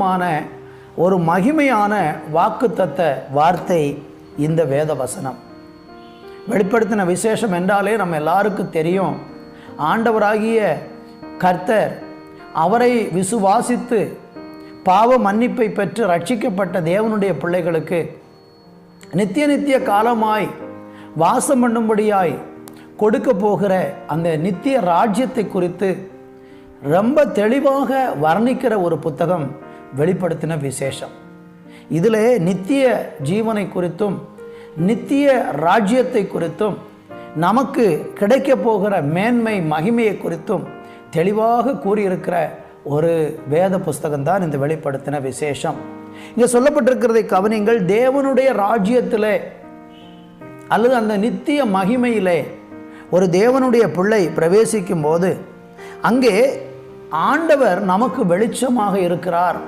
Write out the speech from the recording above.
மான ஒரு மகிமையான வாக்குத்தத்த வார்த்தை இந்த வேத வசனம் வெளிப்படுத்தின விசேஷம் என்றாலே நம்ம எல்லாருக்கும் தெரியும். ஆண்டவராகிய கர்த்தர் அவரை விசுவாசித்து பாவ மன்னிப்பை பெற்று ரட்சிக்கப்பட்ட தேவனுடைய பிள்ளைகளுக்கு நித்திய நித்திய காலமாய் வாசம் பண்ணும்படியாய் கொடுக்க போகிற அந்த நித்திய ராஜ்யத்தை குறித்து ரொம்ப தெளிவாக வர்ணிக்கிற ஒரு புத்தகம். வெளிப்படுத்தின விசேஷம். இதில் நித்திய ஜீவனை குறித்தும் நித்திய ராஜ்யத்தை குறித்தும் நமக்கு கிடைக்க போகிற மேன்மை மகிமையை குறித்தும் தெளிவாக கூறியிருக்கிற ஒரு வேத புஸ்தகம்தான் இந்த வெளிப்படுத்தின விசேஷம். இங்கே சொல்லப்பட்டிருக்கிறதை கவனிங்கள் தேவனுடைய ராஜ்யத்தில் அல்லது அந்த நித்திய மகிமையிலே ஒரு தேவனுடைய பிள்ளை பிரவேசிக்கும் போது அங்கே ஆண்டவர் நமக்கு வெளிச்சமாக இருக்கிறார்.